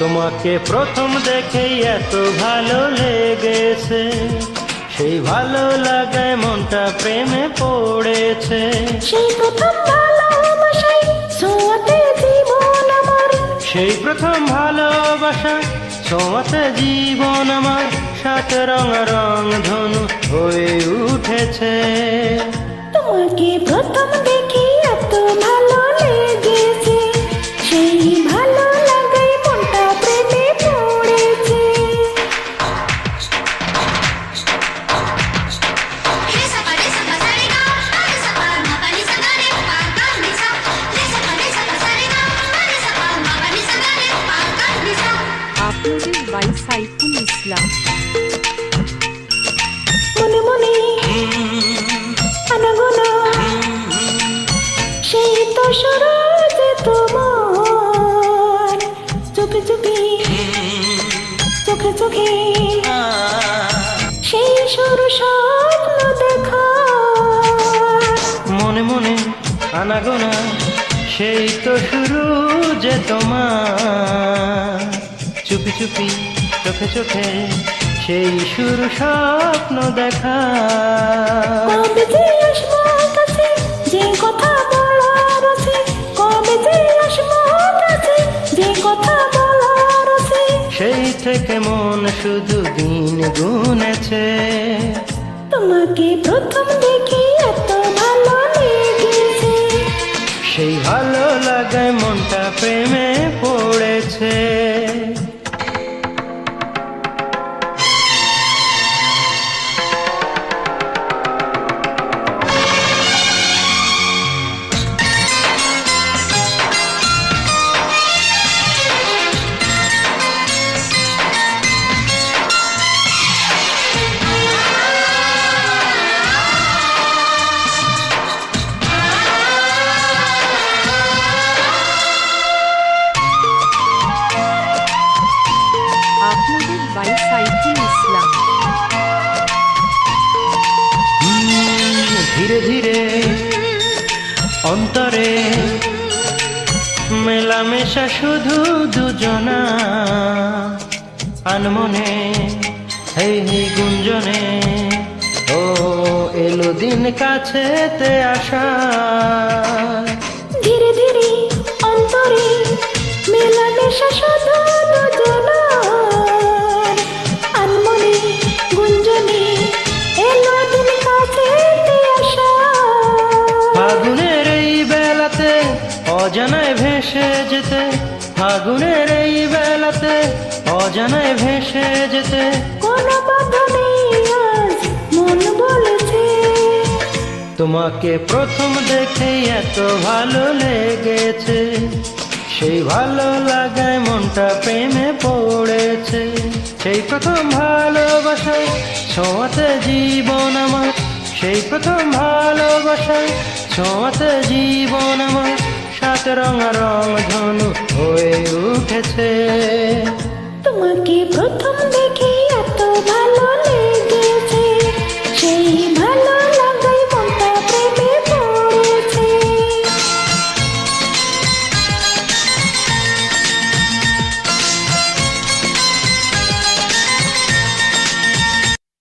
তোমাকে প্রথম দেখেই এত ভালো লেগেছে। সেই ভালো লাগায় মনটা প্রেমে পড়েছে। সেই প্রথম ভালোবাসায় ছোঁয়াতে জীবন আমার। সেই প্রথম ভালোবাসা ছোঁয়াতে জীবন আমার। সাত রং রং ধনু হয়ে উঠেছে। তোমাকে প্রথম দেখে চুপি চুপি চোখে চোখে সেই সুর স্বপ্ন দেখা। যে আসব কাছে যে কথা বলার আছে কবে যে আসব যে কথা বলার আছে। সেই থেকে মন শুধু দিন গুনেছে। তোমাকে প্রথম দেখে এত ভালো লেগেছে। সেই ভালো লাগায় মনটা প্রেমে পড়েছে। অন্তরে মেলামেশা শুধু দুজনা। আনমনে হেই হেই গুঞ্জনে ও এলো দিন কাছেতে আসা যেতে ফাগুনের এই বেলাতে অজানায় ভেসে যেতে। কোনো মন বলেছে। তোমাকে প্রথম দেখেই এত ভালো লেগেছে। সেই ভালো লাগায় মনটা প্রেমে পড়েছে। সেই প্রথম ভালোবাসায় ছোঁয়াতে জীবন আমার। সেই প্রথম ভালোবাসায় ছোঁয়াতে জীবন আমার। সাত রং রং ধনু হয়ে উঠেছে। তোমাকে প্রথম